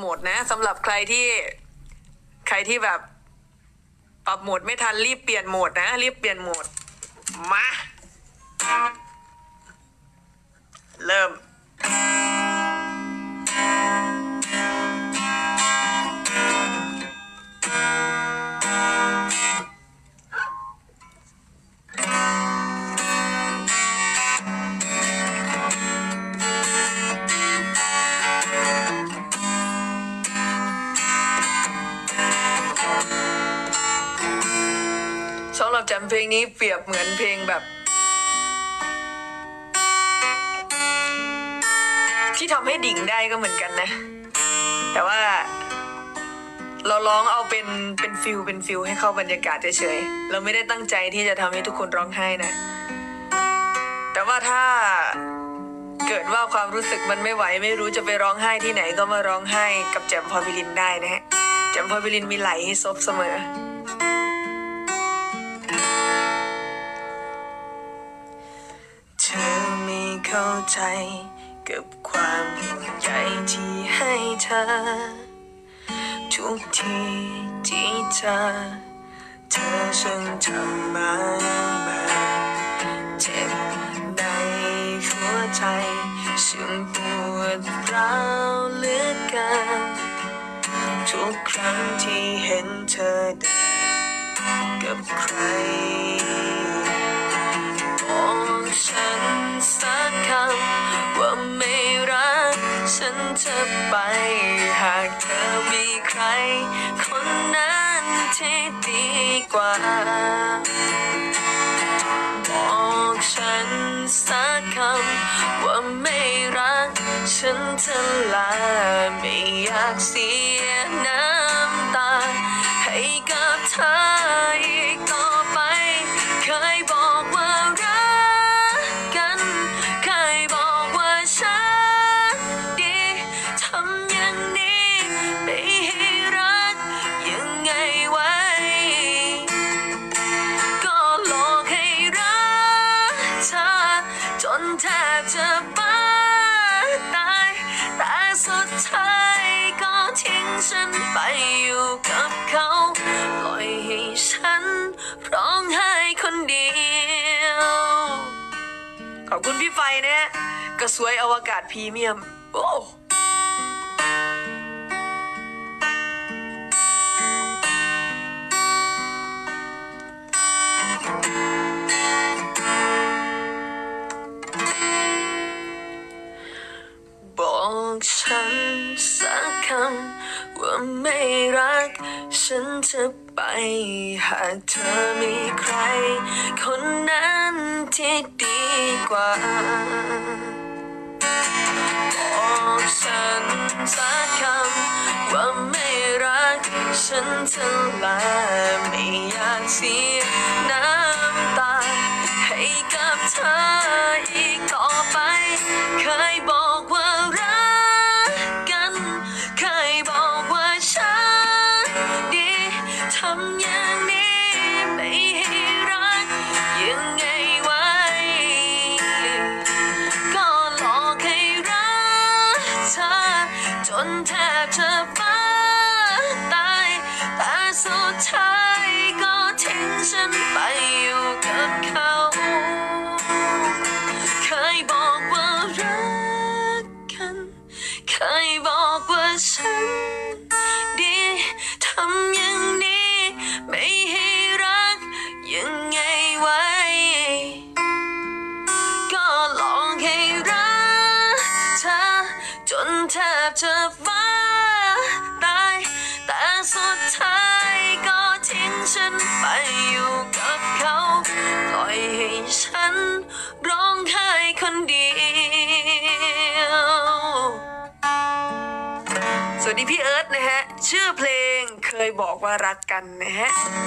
โหมดนะสำหรับใครที่ใครที่แบบ ปรับโหมดไม่ทันรีบเปลี่ยนโหมดนะ รีบเปลี่ยนโหมดมา สำหรับจำเพลงนี้เปรียบเหมือนเพลงแบบ ที่ทำให้ดิ่งได้ก็เหมือนกันนะ แต่ว่า เราร้องเอาเป็นเป็นฟิลเป็นฟิลให้เข้าบรรยากาศเฉยๆเราไม่ได้ตั้งใจที่จะทำให้ทุกคนร้องไห้นะ แต่ว่าถ้าเกิดว่าความรู้สึกมันไม่ไหวไม่รู้จะไปร้องไห้ที่ไหนก็มาร้องไห้กับแจมพอพิลินได้นะฮะแจมพอพิลินมีไหลให้ซบเสมอ เข้าใจกับความห่งใยที่ให้เธอ ทุกทีที่เธอ เธอฉันทำมามาเจ็บในหัวใจฉันปวดร้าวเหลือเกินทุกครั้งที่เห็นเธอเดินกับใคร ฉันจะไป หากเธอมีใคร คนนั้นที่ดีกว่า บอกฉันสักคำว่าไม่รัก ฉันจะลาไม่อยากเสีย จะบ้าตาย แต่สุดท้ายก็ทิ้งฉันไปอยู่กับเขา ปล่อยให้ฉันร้องไห้คนเดียว ขอบคุณพี่ไฟนะฮะกระสวยอวกาศพรีเมียม โอ้ำว่าไม่รัก ฉันจะไปหากเธอมีใคร คนนั้นที่ดีกว่าบอกฉันสักคำว่าไม่รัก ฉันจะลาไม่อยากเสียน้ำตาให้กับเธอ แทบจะบ้าตาย แต่สุดท้ายก็ทิ้งฉันไปอยู่กับเขา ปล่อยให้ฉันร้องไห้คนเดียว สวัสดีพี่เอิร์ธนะฮะ ชื่อเพลงเคยบอกว่ารักกันนะฮะ